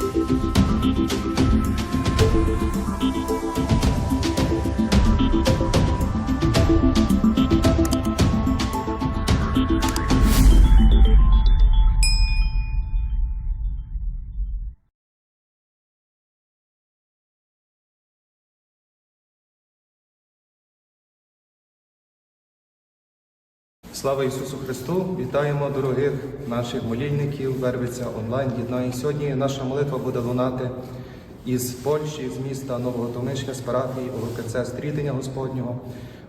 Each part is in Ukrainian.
thank you Слава Ісусу Христу! Вітаємо дорогих наших молільників, Вервиця онлайн єднання. Сьогодні наша молитва буде лунати із Польщі, з міста Нового Томишля, з парафії ОКЦ Стрітення Господнього.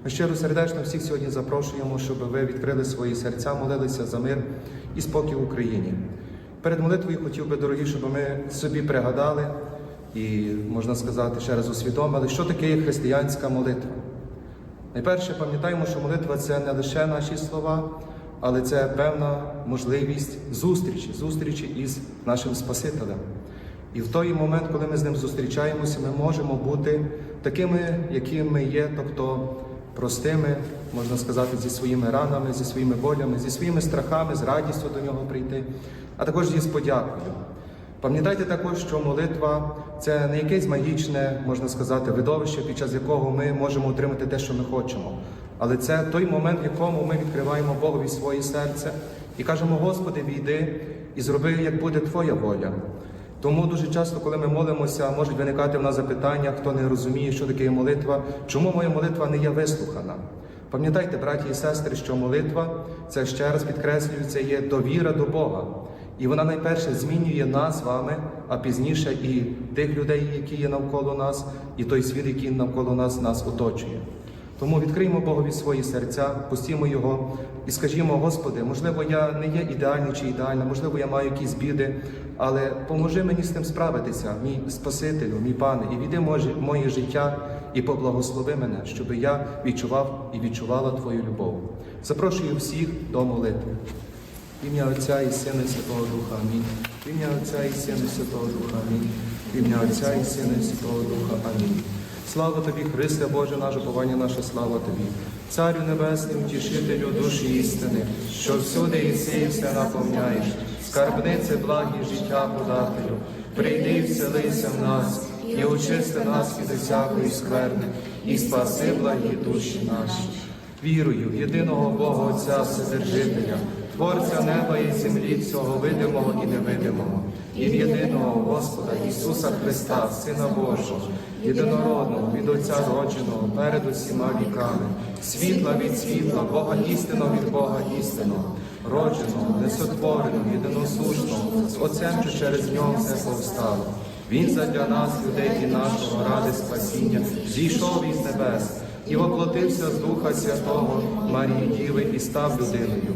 Ми щиро сердечно всіх сьогодні запрошуємо, щоб ви відкрили свої серця, молилися за мир і спокій в Україні. Перед молитвою хотів би, дорогі, щоб ми собі пригадали і, можна сказати, ще раз усвідомили, що таке християнська молитва. Найперше пам'ятаємо, що молитва це не лише наші слова, але це певна можливість зустрічі, зустрічі із нашим Спасителем. І в той момент, коли ми з ним зустрічаємося, ми можемо бути такими, якими ми є, тобто простими, можна сказати, зі своїми ранами, зі своїми болями, зі своїми страхами, з радістю до нього прийти, а також зі з подякою. Пам'ятайте також, що молитва це не якесь магічне, можна сказати, видовище, під час якого ми можемо отримати те, що ми хочемо. Але це той момент, в якому ми відкриваємо Богові своє серце і кажемо, Господи, війди і зроби, як буде Твоя воля. Тому дуже часто, коли ми молимося, можуть виникати в нас запитання, хто не розуміє, що таке молитва, чому моя молитва не є вислухана. Пам'ятайте, браті і сестри, що молитва це ще раз підкреслюю, це є довіра до Бога. І вона найперше змінює нас з вами, а пізніше і тих людей, які є навколо нас, і той світ, який навколо нас нас оточує. Тому відкриємо Богові свої серця, пустімо Його і скажімо, Господи, можливо, я не є ідеальний чи ідеальна, можливо, я маю якісь біди, але поможи мені з тим справитися, мій Спасителю, мій пане, і віди моє- життя і поблагослови мене, щоб я відчував і відчувала Твою любов. Запрошую всіх до молитви. Ім'я Отця і Сина і Святого Духа. Амінь. Ім'я Отця і Сина і Святого Духа. Амінь. Ім'я Отця і Сина і Святого Духа. Амінь. Слава тобі, Христе Боже, наше повання, наша слава тобі. Царю Небесним, тішителю душі істини, що всюди і всі все наповняєш, скарбнице благі життя подателю. Прийди і вселися в нас, і очисти нас від усякої скверни, і спаси благі душі наші. Вірую єдиного Бога Отця Вседержителя, Творця неба і землі, всього видимого і невидимого, і в єдиного Господа Ісуса Христа, Сина Божого, єдинородного, від Отця родженого, перед усіма віками, світла від світла, Бога істинного від Бога істинного, родженого, несотвореного, єдиносушного, з Отцем, що через нього все повстало. Він задля нас, людей і нашого ради спасіння, зійшов із небес і воплотився з Духа Святого Марії Діви і став людиною,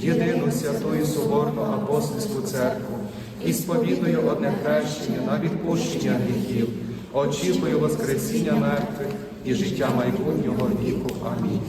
єдину святу і соборну апостольську церкву, і сповідую одне хрещення на відпущення гріхів, очікую Воскресіння мертвих і життя майбутнього віку. Амінь.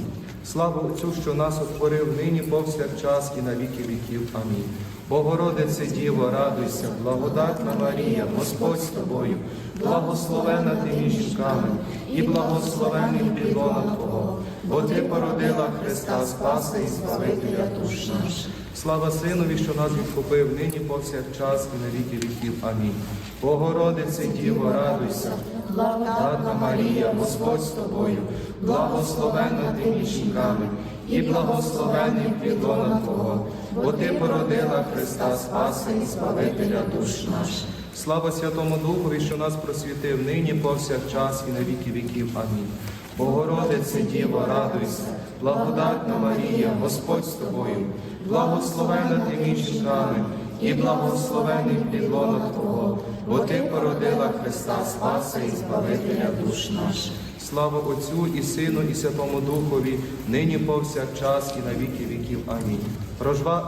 Слава Отцю, що нас утворив нині повсякчас і на віки віків. Амінь. Богородице Діво, радуйся, благодатна Марія, Господь з тобою, благословена ти між жінками, і благословений плідона Твого, бо Ти породила Христа Спаса і Збавителя душ наших. Слава Синові, що нас відкупив нині повсякчас і на віки віків. Амінь. Богородице Діво, радуйся, благодатна Марія, Господь з тобою, благословена ти між жінками, і благословений плідона Твого, бо Ти породила Христа Спаса і Збавителя душ наших. Слава Святому Духові, що нас просвітив нині повсякчас і на віки віків. Амінь. Богородице Діво, радуйся, благодатна Марія, Господь з тобою, благословена ти між жінками, і благословений плідлона Твого, бо Ти породила Христа Спаса і Збавителя душ наших. Слава Отцю і Сину, і Святому Духові, нині повсякчас і на віки віків. Амінь.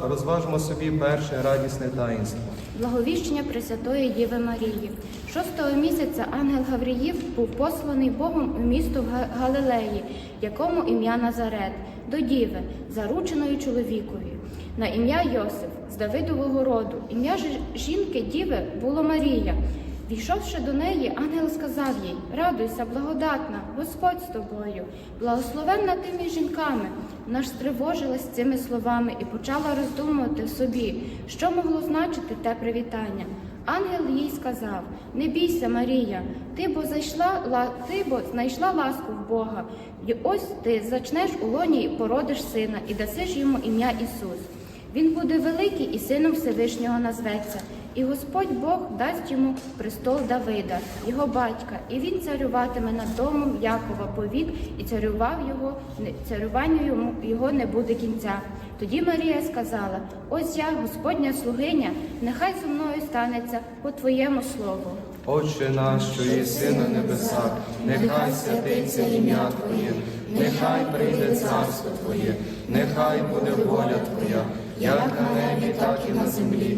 Розважмо собі перше радісне таїнство. Благовіщення Пресвятої Діви Марії. Шостого місяця ангел Гавриїв був посланий Богом у місто Галилеї, якому ім'я Назарет, до Діви, зарученої чоловікові. На ім'я Йосиф з Давидового роду. Ім'я жінки Діви було Марія. Війшовши до неї, ангел сказав їй: Радуйся, благодатна, Господь з тобою, благословенна ти між жінками. Вона ж стривожилась цими словами і почала роздумувати собі, що могло значити те привітання. Ангел їй сказав: Не бійся, Марія, ти бо зайшла ла- ти бо знайшла ласку в Бога. І ось ти зачнеш у лоні і породиш сина, і дасиш йому ім'я Ісус. Він буде великий і сином Всевишнього назветься, і Господь Бог дасть йому престол Давида, його батька, і він царюватиме над домом Якова повік, і царював його, царюванню йому його не буде кінця. Тоді Марія сказала: Ось я, Господня слугиня, нехай зі мною станеться по твоєму слову. Отче наш, що єси на небесах, нехай святиться ім'я Твоє, нехай прийде царство Твоє, нехай буде воля Твоя, як на небі, так і на землі.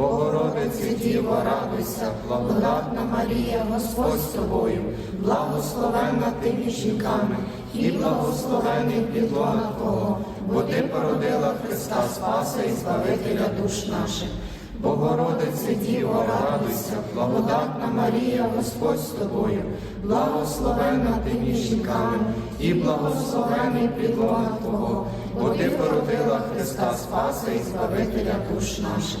Богородице Діво, радуйся, благодатна Марія, Господь з тобою, благословенна ти між жінками, і благословений плідлона Твого, бо ти породила Христа Спаса і Збавителя душ наших. Богородице Діво, радуйся, благодатна Марія, Господь з тобою, благословенна ти між жінками, і благословений плідлона Твого, бо ти породила Христа Спаса і Збавителя душ наших.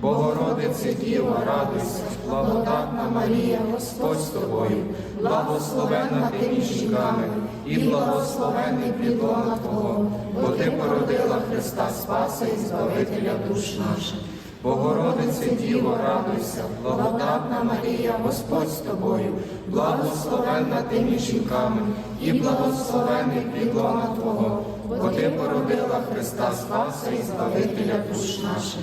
Богородице Діво, радуйся, благодатна Марія, Господь з тобою, благословенна ти між жінками, і благословений плідлона Твого, бо ти породила Христа Спаса і Збавителя душ наших. Богородице Діво, радуйся, благодатна Марія, Господь з тобою, благословенна ти між жінками, і благословений плідлона Твого, бо ти породила Христа Спаса і Збавителя душ наших.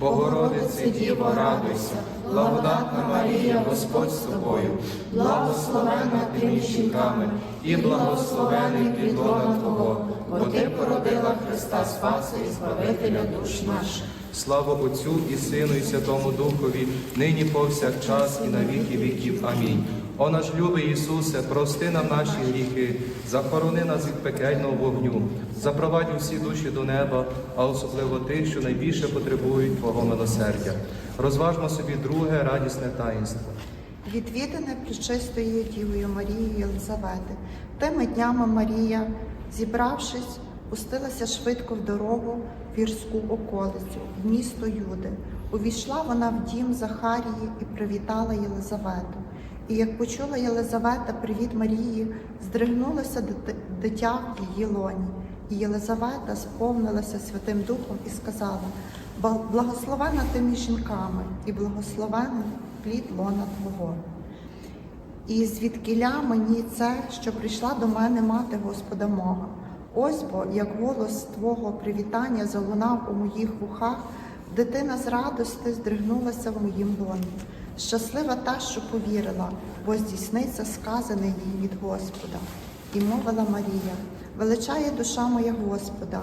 Богородице Діво, радуйся, благодатна Марія, Господь з тобою, благословенна ти між жінками, і благословений плідлона Твого, бо ти породила Христа Спаса і Збавителя душ наших. Слава Отцю і Сину, і Святому Духові, нині повсякчас і на віки віків. Амінь. О наш любий Ісусе, прости нам наші гріхи, захорони нас від пекельного вогню, запровадь усі душі до неба, а особливо тих, що найбільше потребують Твого милосердя. Розважмо собі друге радісне таїнство. Відвідане причистою Дівою Марією Єлизавети. Тими днями Марія, зібравшись, пустилася швидко в дорогу в гірську околицю, в місто Юди. Увійшла вона в дім Захарії і привітала Єлизавету. І як почула Єлизавета привіт Марії, здригнулося дитя в її лоні. І Єлизавета сповнилася Святим Духом і сказала: Благословена ти між жінками, і благословений плід лона Твого. І звідкіля мені це, що прийшла до мене мати Господа мого. Ось бо, як голос Твого привітання залунав у моїх вухах, дитина з радости здригнулася в моїм лоні. Щаслива та, що повірила, бо здійсниться сказане їй від Господа. І мовила Марія, величає душа моя Господа,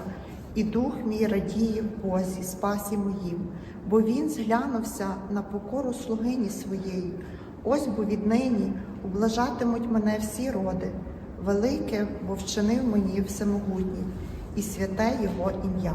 і дух мій радіє в Бозі, спасі моїм, бо він зглянувся на покору слугині своєї. Ось бо віднині ублажатимуть мене всі роди, велике, бо вчинив мені всемогутній, і святе Його ім'я.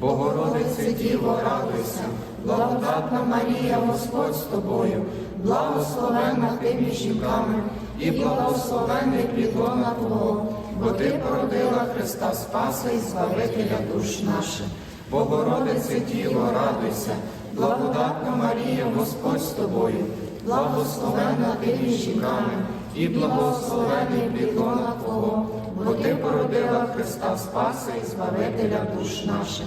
Богородице Діво, радуйся, благодатна Марія, Господь з тобою, благословенна ти між жінками, і благословений підлона Твого, бо ти породила Христа Спаса і Збавителя душ наших. Богородице Діво, радуйся, благодатна Марія, Господь з тобою, благословенна ти між жінками, і благословений підлона Твого, бо ти породила Христа Спаса і Збавителя душ наших.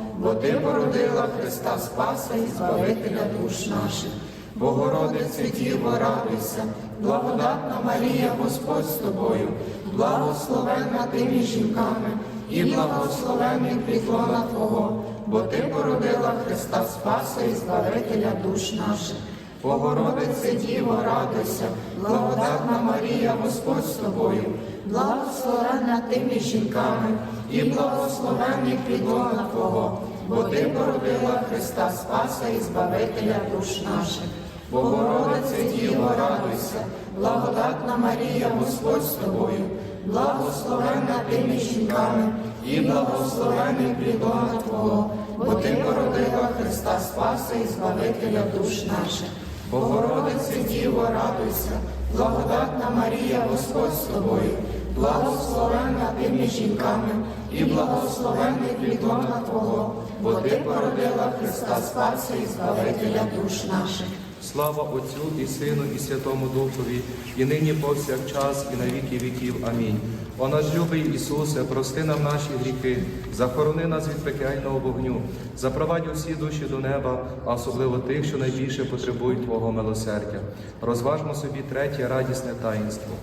бо ти породила Христа Спаса і Збавителя душ наших. Богородице Діво, радуйся, благодатна Марія, Господь з тобою, благословенна ти між жінками, і благословений підлона Твого, бо ти породила Христа Спаса і Збавителя душ наших. Богородице Діво, радуйся, благодатна Марія, Господь з тобою, благословенна ти між жінками, і благословений підлона Твого, бо ти породила Христа Спаса і Збавителя душ наших. Богородице Діво, радуйся, благодатна Марія, Господь з тобою, благословенна ти жінками, і благословений підлона Твого, бо ти породила Христа Спаса і Збавителя душ наших. Богородице Діво, радуйся, благодатна Марія, Господь з тобою, благословенна ти жінками, і благословений підлона Твого, бо ти породила Христа Спаса і Збавителя душ наших. Слава Отцю і Сину, і Святому Духові, і нині повсякчас, і на віки віків. Амінь. О наш любий Ісусе, прости нам наші гріхи, захорони нас від пекельного вогню, запровадь усі душі до неба, а особливо тих, що найбільше потребують Твого милосердя. Розважмо собі третє радісне таїнство.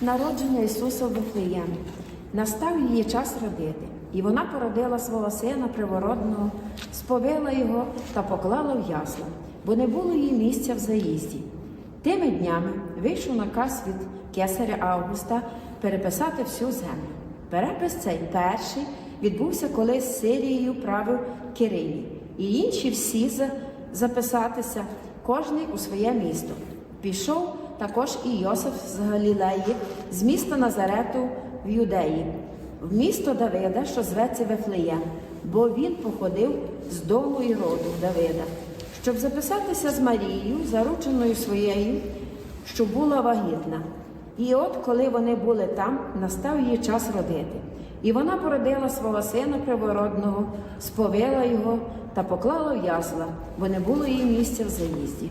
Народження Ісуса в Вифлеємі. Настав її час родити, і вона породила свого сина привородного, сповила його та поклала в ясла, бо не було їй місця в заїзді. Тими днями вийшов наказ від кесаря Августа переписати всю землю. Перепис цей перший відбувся, коли з Сирією правив Кирилій, і інші всі записатися, кожний у своє місто. Пішов також і Йосиф з Галілеї, з міста Назарету в Юдеї, в місто Давида, що зветься Вифлеєм, бо він походив з дому і роду Давида, щоб записатися з Марією, зарученою своєю, що була вагітна. І от, коли вони були там, настав її час родити. І вона породила свого сина привородного, сповила його та поклала в ясла, бо не було їй місця в заїзді.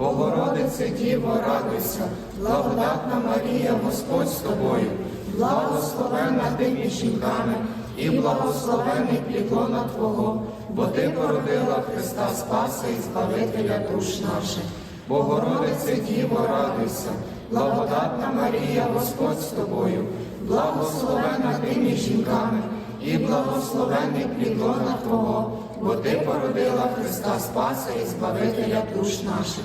Богородице Діво, радуйся, благодатна Марія, Господь з тобою, благословенна ти між жінками, і благословений плідлона Твого, бо Ти породила Христа Спаса і Збавителя душ наших. Богородице Діво, радуйся, благодатна Марія, Господь з тобою, благословенна ти між жінками, і благословений плідлона Твого, бо Ти породила Христа Спаса і Збавителя душ наших.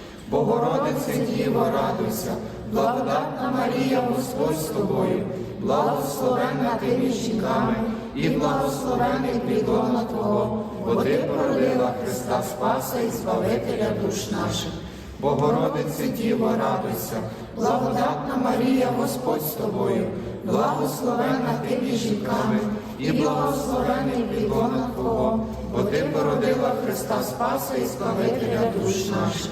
Богородице Діво, радуйся, благодатна Марія, Господь з тобою, благословенна ти між жінками, і благословений плідлона Твого, бо Ти породила Христа Спаса і Збавителя душ наших. Богородице Діво, радуйся, благодатна Марія, Господь з тобою, благословенна ти між жінками, і благословений плідлона Твого, бо Ти породила Христа Спаса і Збавителя душ наших.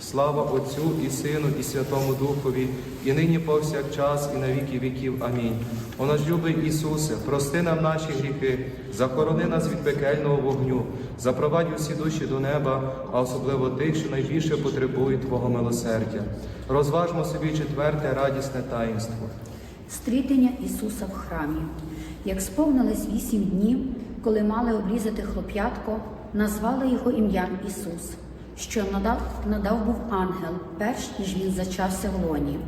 Слава Отцю і Сину, і Святому Духові, і нині повсякчас, і на віки віків. Амінь. О наш любий Ісусе, прости нам наші гріхи, захорони нас від пекельного вогню, запровадь усі душі до неба, а особливо тих, що найбільше потребують Твого милосердя. Розважмо собі четверте радісне таїнство. Стрітення Ісуса в храмі. Як сповнилось вісім днів, коли мали обрізати хлоп'ятко, назвали його ім'ям Ісус, що надав, надав був ангел, перш ніж він зачався в лоні.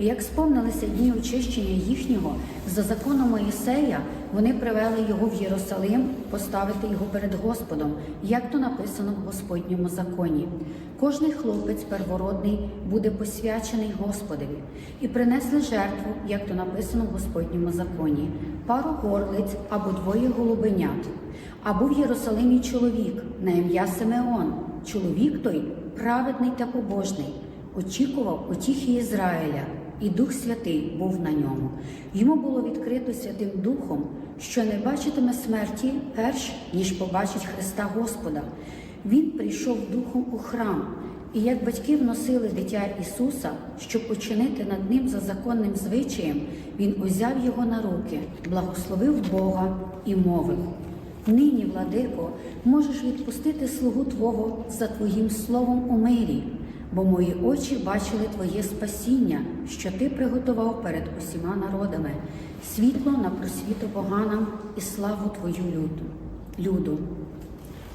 І як сповнилися дні очищення їхнього, за законом Моїсея, вони привели його в Єрусалим поставити його перед Господом, як то написано в Господньому законі. Кожний хлопець первородний буде посвячений Господові, і принесли жертву, як то написано в Господньому законі, пару горлиць або двоє голубенят. А був в Єрусалимі чоловік на ім'я Симеон. Чоловік той праведний та побожний, очікував утіхи Ізраїля, і Дух Святий був на ньому. Йому було відкрито Святим Духом, що не бачитиме смерті перш ніж побачить Христа Господа. Він прийшов духом у храм, і як батьки вносили дитя Ісуса, щоб учинити над ним за законним звичаєм, він узяв його на руки, благословив Бога і мовив. Нині, владико, можеш відпустити слугу Твого за Твоїм словом у мирі, бо мої очі бачили Твоє спасіння, що Ти приготував перед усіма народами, світло на просвіту поганам і славу Твою люду. люду.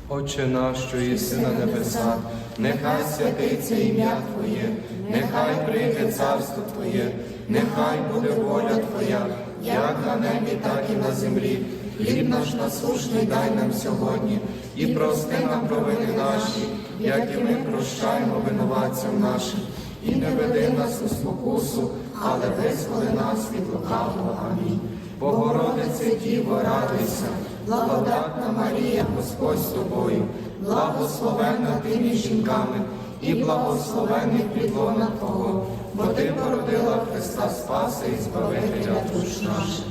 Отче наш, що єси на небесах, нехай святиться ім'я Твоє, нехай прийде царство Твоє, нехай буде воля Твоя, як на небі, так і на землі. Хліб наш насушний дай нам сьогодні, і прости нам провини наші, як і ми прощаємо винуватцям нашим. І не веди нас у спокусу, але визволи нас від лукавого. Амінь. Богородице Діво, радуйся, благодатна Марія, Господь з тобою, благословенна ти жінками, і благословений плідлона Твого, бо ти породила Христа Спаса і Збавителя душ наших.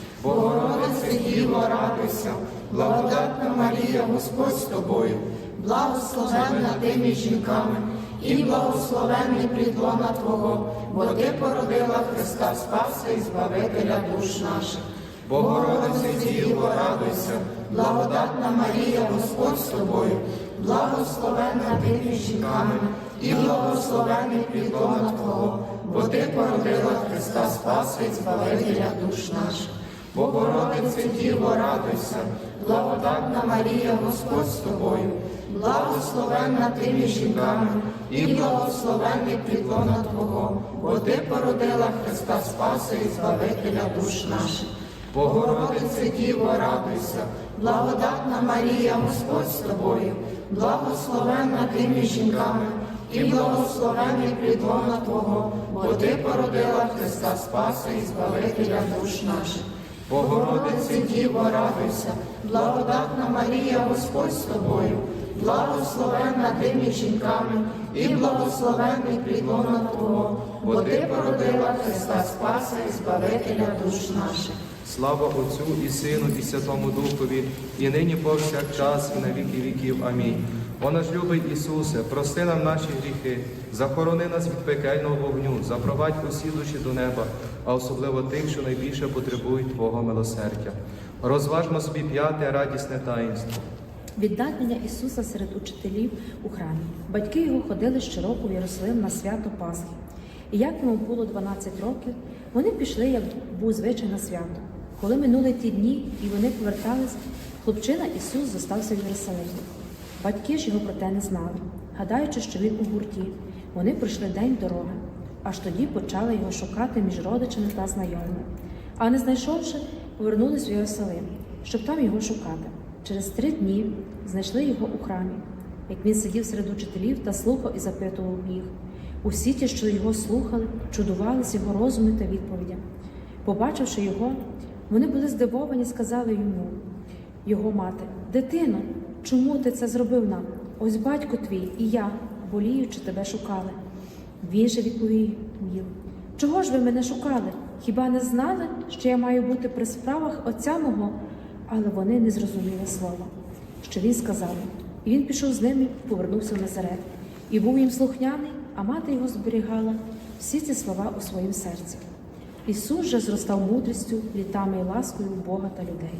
Богородице Діво, радуйся, благодатна Марія, Господь з тобою, благословенна ти між жінками, і благословенний плідлона Твого, бо Ти породила Христа Спаса і Збавителя душ наших. Богородице Діво, радуйся, благодатна Марія, Господь з тобою, благословенна ти між жінками, і благословенний плідлона Твого, бо Ти породила Христа Спаса і Збавителя душ наших. Богородице Діво, радуйся, благодатна Марія, Господь з тобою, благословенна ти між жінками, і благословенний плідлона Твого, бо Ти породила Христа Спаса і Збавителя душ наших. Богородице Діво, радуйся, благодатна Марія, Господь з тобою, благословенна ти між жінками, і благословенний плідлона Твого, бо Ти породила Христа Спаса і Збавителя душ наших. Богородице Діво, радуйся, благодатна Марія, Господь з тобою, благословенна ти жінками, і благословенний плідлона Твого, бо Ти породила Христа Спаса і Збавителя душ наших. Слава Отцю і Сину, і Святому Духові, і нині повсякчас, і на віки віків. Амінь. О наш любий Ісусе, прости нам наші гріхи, захорони нас від пекельного вогню, запровадь усі душі до неба, а особливо тих, що найбільше потребують Твого милосердя. Розважмо собі п'яте радісне таїнство. Віддалення Ісуса серед учителів у храмі. Батьки його ходили щороку в Єрусалим на свято Пасхи. І як йому було 12 років, вони пішли, як був звичай на свято. Коли минули ті дні і вони повертались, хлопчина Ісус зостався в Єрусалимі. Батьки ж його про те не знали, гадаючи, що він у гурті. Вони пройшли день дороги, аж тоді почали його шукати між родичами та знайомими. А не знайшовши, повернулись в Єрусалим, щоб там його шукати. Через три дні знайшли його у храмі, як він сидів серед учителів та слухав і запитував їх. Усі ті, що його слухали, чудувалися його розуму та відповідям. Побачивши його, вони були здивовані, сказали йому, його мати, дитино, чому ти це зробив нам? Ось батько твій і я, боліючи, тебе шукали. Він же відповів чого ж ви мене шукали? Хіба не знали, що я маю бути при справах отця мого? Але вони не зрозуміли слова, що він сказав. І він пішов з ними, повернувся в Назарет. І був їм слухняний, а мати його зберігала всі ці слова у своїм серці. Ісус же зростав мудрістю, літами і ласкою Бога та людей.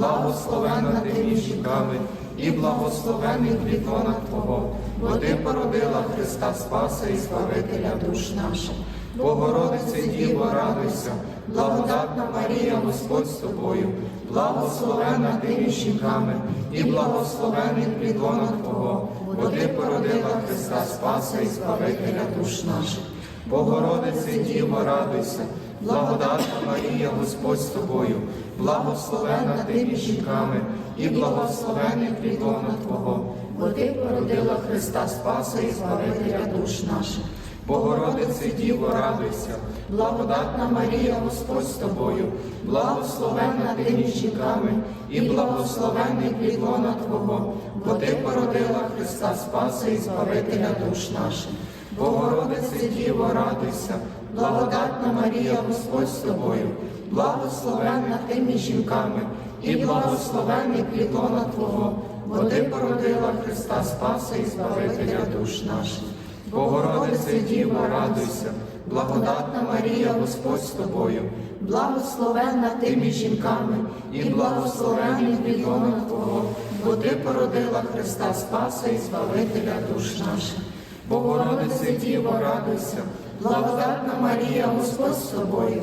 благословенна ти між жінками, і благословений плітлона Твого, бо ти породила Христа Спаса і Збавителя душ наших. Богородице Діво, радуйся, благодатна Марія, Господь з тобою, благословенна ти між жінками, і благословений плітлона Твого, бо ти породила Христа Спаса і Збавителя душ наших. Богородице Діво, радуйся, благодатна Марія, Господь з тобою, благословенна ти між жінками, і благословений плідлона Твого, бо ти породила Христа Спаса і Збавителя душ наших. Богородице Діво, радуйся, благодатна Марія, Господь з тобою, благословенна ти між жінками, і благословений плідлона Твого, бо ти породила Христа Спаса і Збавителя душ наших. Богородице Діво, радуйся, благодатна Марія, Господь з тобою, благословенна ти між жінками, і благословений плід Твого, бо Ти породила Христа Спаса і Збавителя душ наших. Богородице Діво, радуйся, Благодатна Марія, Господь з тобою, благословенна ти жінками, і благословений плід лона Твого, бо Ти породила Христа Спаса і Збавителя душ наших. Богородице Діво, радуйся, благодатна Марія, Господь з тобою,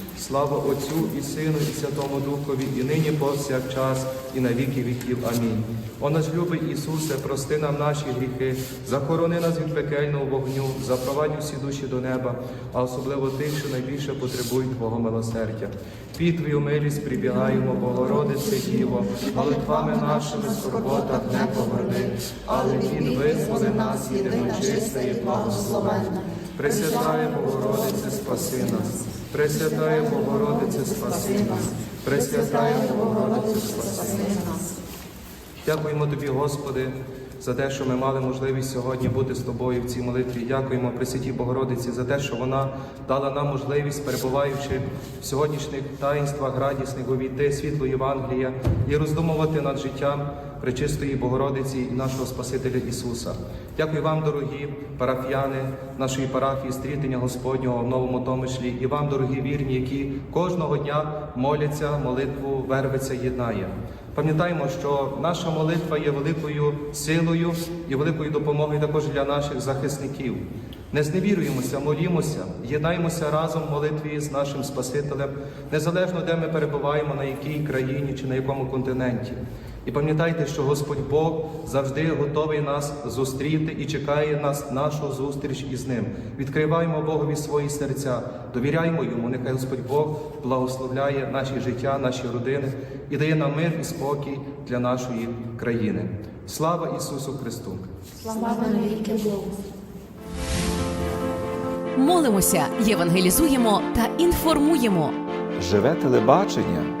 Слава Отцю і Сину, і Святому Духові, і нині повсякчас, і на віки віків. Амінь. О наш любий Ісусе, прости нам наші гріхи, захорони нас від пекельного вогню, запровадь усі душі до неба, а особливо тих, що найбільше потребують Твого милосердя. Під Твою милість прибігаємо, Богородице Діво, молитвами нашими в скорботах не погорди, але Він визволи нас єдине чисте і благословенне. Пресвятає Богородице, спаси нас. Пресвятає Богородице, спаси нас. Пресвятає Богородице, спаси нас. Дякуємо тобі, Господи, за те, що ми мали можливість сьогодні бути з тобою в цій молитві. Дякуємо Пресвятій Богородиці за те, що вона дала нам можливість, перебуваючи в сьогоднішніх таїнствах радісних, увійти світло Євангелія і роздумувати над життям Пречистої Богородиці і нашого Спасителя Ісуса. Дякую вам, дорогі парафіяни нашої парафії стрітення Господнього в Новому Томишлі, і вам, дорогі вірні, які кожного дня моляться, молитву вервиця єднає. Пам'ятаємо, що наша молитва є великою силою і великою допомогою також для наших захисників. Не зневіруємося, молімося, єднаємося разом в молитві з нашим Спасителем, незалежно де ми перебуваємо, на якій країні чи на якому континенті. І пам'ятайте, що Господь Бог завжди готовий нас зустріти і чекає нас нашу зустріч із ним. Відкриваємо Богові свої серця, довіряємо йому. Нехай Господь Бог благословляє наші життя, наші родини і дає нам мир і спокій для нашої країни. Слава Ісусу Христу! Слава навіки Богу! Молимося, євангелізуємо та інформуємо. Живе телебачення